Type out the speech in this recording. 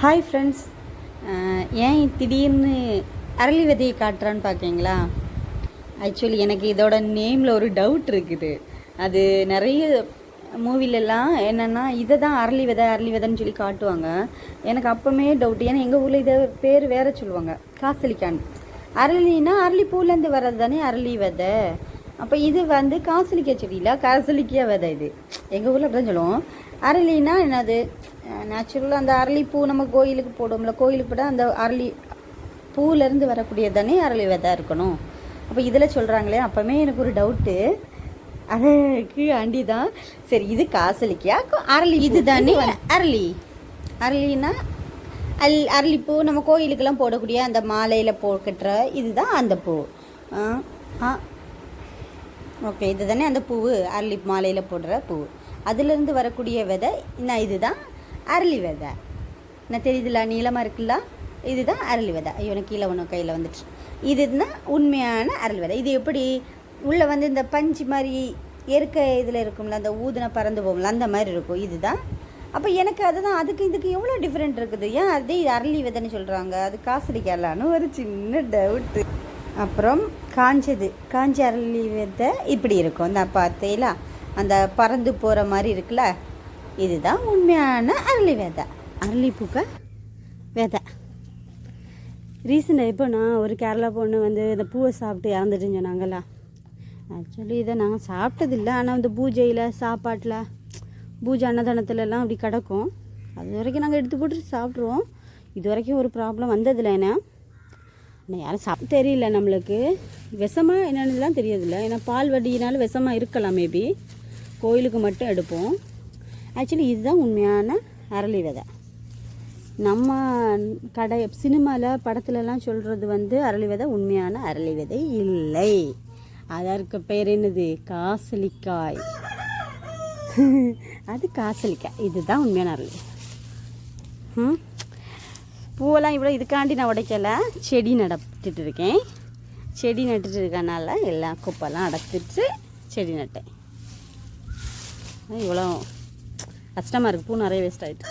Hi friends ஏன் திடீர்னு அரளி விதையை காட்டுறான்னு பார்க்கீங்களா ஆக்சுவலி எனக்கு இதோட நேமில் ஒரு டவுட் இருக்குது. அது நிறைய மூவிலெல்லாம் என்னென்னா இதை தான் அரளி விதை அரளி விதைன்னு சொல்லி காட்டுவாங்க. எனக்கு அப்போமே டவுட் ஏன்னா எங்கள் ஊரில் இதை பேர் வேற சொல்லுவாங்க. காசலிக்கான். அரளினா அரளி பூலேருந்து வர்றது தானே அரளி விதை. அப்போ இது வந்து காசலிக்காய் செடியில்? காசலிக்காய் விதை இது. எங்கள் ஊரில் அப்படி தான் சொல்லுவோம். அரளினா என்னது? நேச்சுரலாக அந்த அரளிப்பூ நம்ம கோயிலுக்கு போடுவோம்ல கோயிலுக்கு போட அந்த அரளி பூவிலேருந்து வரக்கூடியது தானே அரளி விதை இருக்கணும். அப்போ இதில் சொல்கிறாங்களே அப்போவே எனக்கு ஒரு டவுட்டு அதுக்கு ஆண்டி தான் சரி இது காசலிக்கியா அரளி இது தானே அரளி. அரளினா அல் அரளிப்பூ நம்ம கோயிலுக்கெல்லாம் போடக்கூடிய அந்த மாலையில் போட்டுற இதுதான் அந்த பூ. ஆ ஓகே இது தானே அந்த பூவு. அரளி மாலையில் போடுற பூ. அதுலேருந்து வரக்கூடிய விதை என்ன இதுதான். அரளி விதை. என்ன தெரியுதுல நீளமாக இருக்குல்ல? இதுதான் அரளி விதை. ஐயோ எனக்கு கீழே ஒன்று கையில் வந்துட்டு இதுதான் உண்மையான அரளி விதை. இது எப்படி? உள்ளே வந்து இந்த பஞ்சு மாதிரி எருக்க இதில் இருக்கும்ல அந்த ஊதுன பறந்து போகும்ல அந்த மாதிரி இருக்கும். இதுதான். அப்போ எனக்கு அதுதான் அதுக்கு இதுக்கு எவ்வளோ டிஃப்ரெண்ட் இருக்குது? ஏன் அதே இது அரளி விதைன்னு சொல்கிறாங்க அது காசடிக்கலான்னு ஒரு சின்ன டவுட்டு அப்புறம் காஞ்சது. காஞ்ச அரளி விதை இப்படி இருக்கும். அந்த பார்த்தீங்களா அந்த பறந்து போகிற மாதிரி இருக்குல்ல? இதுதான் உண்மையான அரளி விதை. அரளி விதை. ரீசெண்டாக இப்போ நான் ஒரு கேரளா பொண்ணு வந்து இந்த பூவை சாப்பிட்டு இறந்துட்டுன்னு சொன்னாங்களா ஆக்சுவலி இதை நாங்கள் சாப்பிட்டதில்லை. ஆனால் இந்த பூஜையில் சாப்பாட்டில் பூஜை அன்னதானத்துலலாம் அப்படி கிடக்கும். அது வரைக்கும் நாங்கள் எடுத்து போட்டு சாப்பிட்ருவோம் இது வரைக்கும் ஒரு ப்ராப்ளம் வந்ததில்லை ஏன்னா ஆனால் யாரும் சாப்பிட்டு தெரியல நம்மளுக்கு. விஷமாக என்னென்னலாம் தெரியதில்லை. ஏன்னா பால் வட்டியினால விஷமாக இருக்கலாம் மேபி கோயிலுக்கு மட்டும் எடுப்போம். ஆக்சுவலி இதுதான் உண்மையான அரளி விதை. நம்ம கடை சினிமாவில் படத்துலலாம் சொல்கிறது வந்து அரளி விதை உண்மையான அரளி விதை இல்லை. அதற்கு பேர் என்னது? காசலிக்காய். அது காசலிக்காய். இதுதான் உண்மையான அரளி ம் பூவெல்லாம் இவ்வளோ இதுக்காண்டி நான் உடைக்கல. செடி நடத்துட்டு இருக்கேன். செடி நட்டுட்டு இருக்கனால எல்லா குப்பெல்லாம் அடைச்சிட்டு செடி நட்டேன். இவ்வளோ கஷ்டமாக இருக்குது பூ நிறைய வேஸ்ட் ஆகிட்டு